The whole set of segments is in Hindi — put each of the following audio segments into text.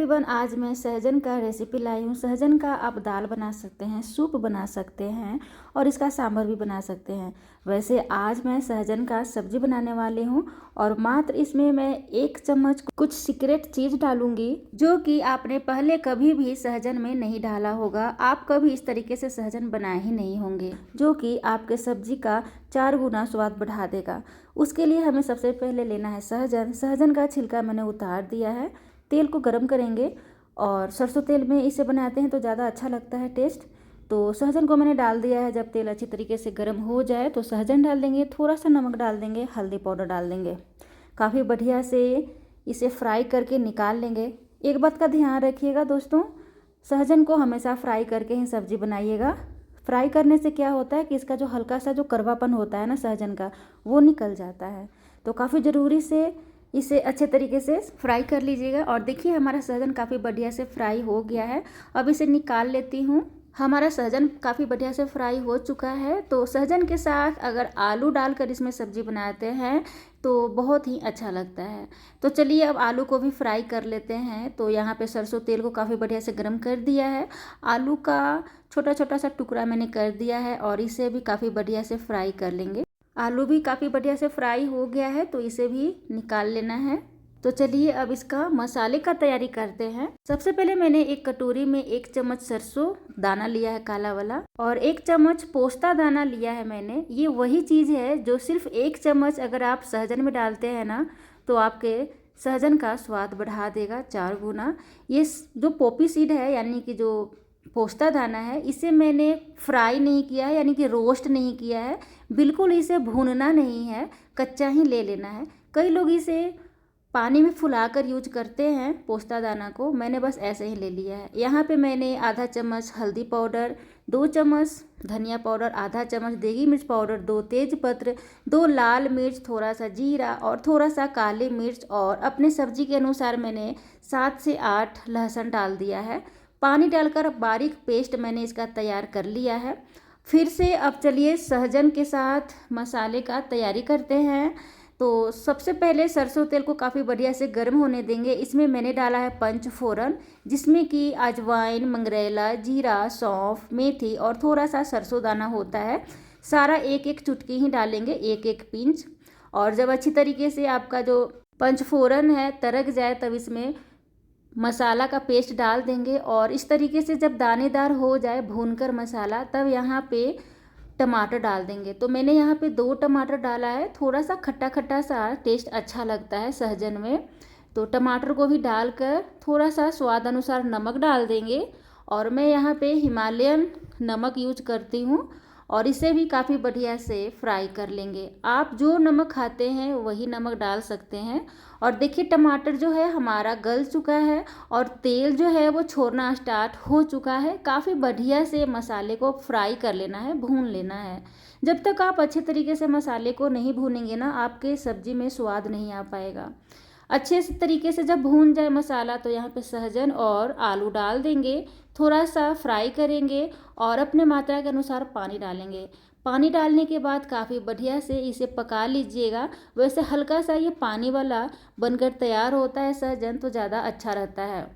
एवरीवन आज मैं सहजन का रेसिपी लाई हूँ। सहजन का आप दाल बना सकते हैं, सूप बना सकते हैं और इसका सांभर भी बना सकते हैं। वैसे आज मैं सहजन का सब्ज़ी बनाने वाली हूँ और मात्र इसमें मैं एक चम्मच कुछ सीक्रेट चीज़ डालूँगी, जो कि आपने पहले कभी भी सहजन में नहीं डाला होगा। आप कभी इस तरीके से सहजन बनाए ही नहीं होंगे, जो कि आपके सब्ज़ी का चार गुना स्वाद बढ़ा देगा। उसके लिए हमें सबसे पहले लेना है सहजन। सहजन का छिलका मैंने उतार दिया है। तेल को गर्म करेंगे और सरसों तेल में इसे बनाते हैं तो ज़्यादा अच्छा लगता है टेस्ट। तो सहजन को मैंने डाल दिया है, जब तेल अच्छी तरीके से गर्म हो जाए तो सहजन डाल देंगे थोड़ा सा नमक डाल देंगे, हल्दी पाउडर डाल देंगे। काफ़ी बढ़िया से इसे फ्राई करके निकाल लेंगे। एक बात का ध्यान रखिएगा दोस्तों, सहजन को हमेशा फ्राई करके ही सब्ज़ी बनाइएगा। फ्राई करने से क्या होता है कि इसका जो हल्का सा जो करवापन होता है ना सहजन का, वो निकल जाता है। तो काफ़ी ज़रूरी से इसे अच्छे तरीके से फ्राई कर लीजिएगा। और देखिए, हमारा सहजन काफ़ी बढ़िया से फ्राई हो गया है। अब इसे निकाल लेती हूँ। हमारा सहजन काफ़ी बढ़िया से फ्राई हो चुका है। तो सहजन के साथ अगर आलू डालकर इसमें सब्ज़ी बनाते हैं तो बहुत ही अच्छा लगता है। तो चलिए, अब आलू को भी फ्राई कर लेते हैं। तो यहाँ पे सरसों तेल को काफ़ी बढ़िया से गर्म कर दिया है। आलू का छोटा छोटा सा टुकड़ा मैंने कर दिया है और इसे भी काफ़ी बढ़िया से फ्राई कर लेंगे। आलू भी काफ़ी बढ़िया से फ्राई हो गया है तो इसे भी निकाल लेना है। तो चलिए अब इसका मसाले का तैयारी करते हैं। सबसे पहले मैंने एक कटोरी में एक चम्मच सरसों दाना लिया है, काला वाला, और एक चम्मच पोस्ता दाना लिया है मैंने। ये वही चीज़ है जो सिर्फ़ एक चम्मच अगर आप सहजन में डालते हैं ना तो आपके सहजन का स्वाद बढ़ा देगा चार गुना। ये जो पोपी सीड है, यानी कि जो पोस्ता दाना है, इसे मैंने फ्राई नहीं किया है, यानी कि रोस्ट नहीं किया है, बिल्कुल इसे भूनना नहीं है, कच्चा ही ले लेना है। कई लोग इसे पानी में फुलाकर यूज़ करते हैं पोस्ता दाना को, मैंने बस ऐसे ही ले लिया है। यहाँ पे मैंने आधा चम्मच हल्दी पाउडर, दो चम्मच धनिया पाउडर, आधा चम्मच देगी मिर्च पाउडर, दो तेज पत्र, दो लाल मिर्च थोड़ा सा जीरा और थोड़ा सा काली मिर्च और अपने सब्ज़ी के अनुसार मैंने सात से आठ लहसुन डाल दिया है। पानी डालकर बारीक पेस्ट मैंने इसका तैयार कर लिया है। फिर से अब चलिए सहजन के साथ मसाले का तैयारी करते हैं। तो सबसे पहले सरसों तेल को काफ़ी बढ़िया से गर्म होने देंगे। इसमें मैंने डाला है पंच फोरन, जिसमें कि अजवाइन, मंगरेला, जीरा, सौंफ, मेथी और थोड़ा सा सरसों दाना होता है। सारा एक एक चुटकी ही डालेंगे, एक एक पिंच। और जब अच्छी तरीके से आपका जो पंच फोरन है तरक जाए तब इसमें मसाला का पेस्ट डाल देंगे और इस तरीके से जब दानेदार हो जाए भूनकर मसाला, तब यहाँ पे टमाटर डाल देंगे। तो मैंने यहाँ पे दो टमाटर डाला है थोड़ा सा खट्टा खट्टा सा टेस्ट अच्छा लगता है सहजन में। तो टमाटर को भी डालकर थोड़ा सा स्वाद अनुसार नमक डाल देंगे और मैं यहाँ पे हिमालयन नमक यूज़ करती हूँ। और इसे भी काफ़ी बढ़िया से फ्राई कर लेंगे। आप जो नमक खाते हैं, वही नमक डाल सकते हैं। और देखिए, टमाटर जो है, हमारा गल चुका है और तेल जो है, वो छोड़ना स्टार्ट हो चुका है। काफ़ी बढ़िया से मसाले को फ्राई कर लेना है, भून लेना है। जब तक आप अच्छे तरीके से मसाले को नहीं भूनेंगे ना, आपके सब्ज़ी में स्वाद नहीं आ पाएगा। अच्छे से तरीके से जब भून जाए मसाला तो यहाँ पे सहजन और आलू डाल देंगे, थोड़ा सा फ्राई करेंगे और अपने मात्रा के अनुसार पानी डालेंगे। पानी डालने के बाद काफ़ी बढ़िया से इसे पका लीजिएगा। वैसे हल्का सा ये पानी वाला बनकर तैयार होता है, सहजन तो ज़्यादा अच्छा रहता है।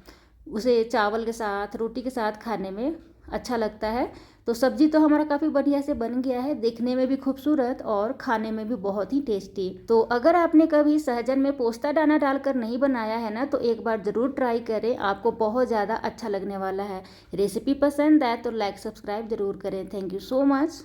उसे चावल के साथ, रोटी के साथ खाने में अच्छा लगता है। तो सब्ज़ी तो हमारा काफ़ी बढ़िया से बन गया है। देखने में भी खूबसूरत और खाने में भी बहुत ही टेस्टी। तो अगर आपने कभी सहजन में पोस्ता दाना डालकर नहीं बनाया है ना तो एक बार ज़रूर ट्राई करें। आपको बहुत ज़्यादा अच्छा लगने वाला है। रेसिपी पसंद आए तो लाइक, सब्सक्राइब ज़रूर करें। Thank you so much.